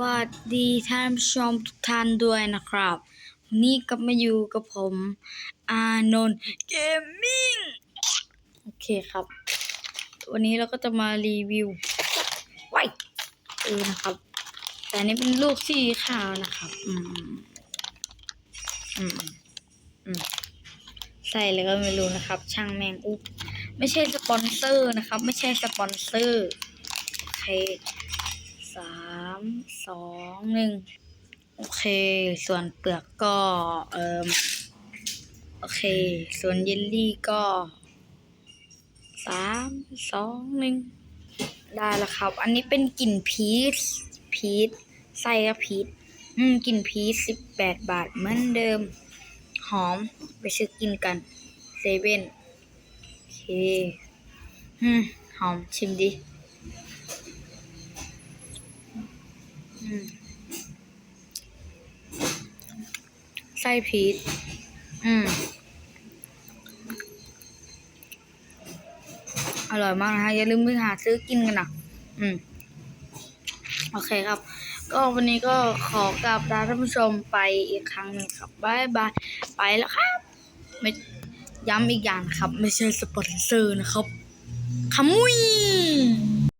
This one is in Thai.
วัสดีท่านผู้ชมทุกท่านด้วยนะครับวันนี้ก็มาอยู่กับผม อานนท์เกมมิ่งโอเคครับ วันนี้เราก็จะมารีวิวไว้เออนะครับ แต่นนี้เป็นลูกสีขาวนะครับ อืมอืมอืมใส่แล้วก็ไม่รู้นะครับ ช่างแมงอุ๊บไม่ใช่สปอนเซอร์นะครับ ไม่ใช่สปอนเซอร์โอเค สามสองหนึ่งโอเค ส่วนเปลือกก็เอ่มโอเค ส่วนเยลลี่ก็สามสองหนึ่งได้แล้วครับ อันนี้เป็นกลิ่นพีชพีชไส้ก็พีชอืมกลิ่นพีชสิบแปดบาทเหมือนเดิม หอมไปซื้อกินกันเซเว่นโอเค อืม หอมชิมดิ อืม ไส้พีชอืม อร่อยมากนะฮะ อย่าลืมไปหาซื้อกินกันนะอืม โอเคครับ ก็วันนี้ก็ขอกราบลาท่านผู้ชมไปอีกครั้งหนึ่งครับบายบาย ไปแล้วครับไม่ย้ำอีกอย่างครับ ไม่ใช่สปอนเซอร์นะครับขมุย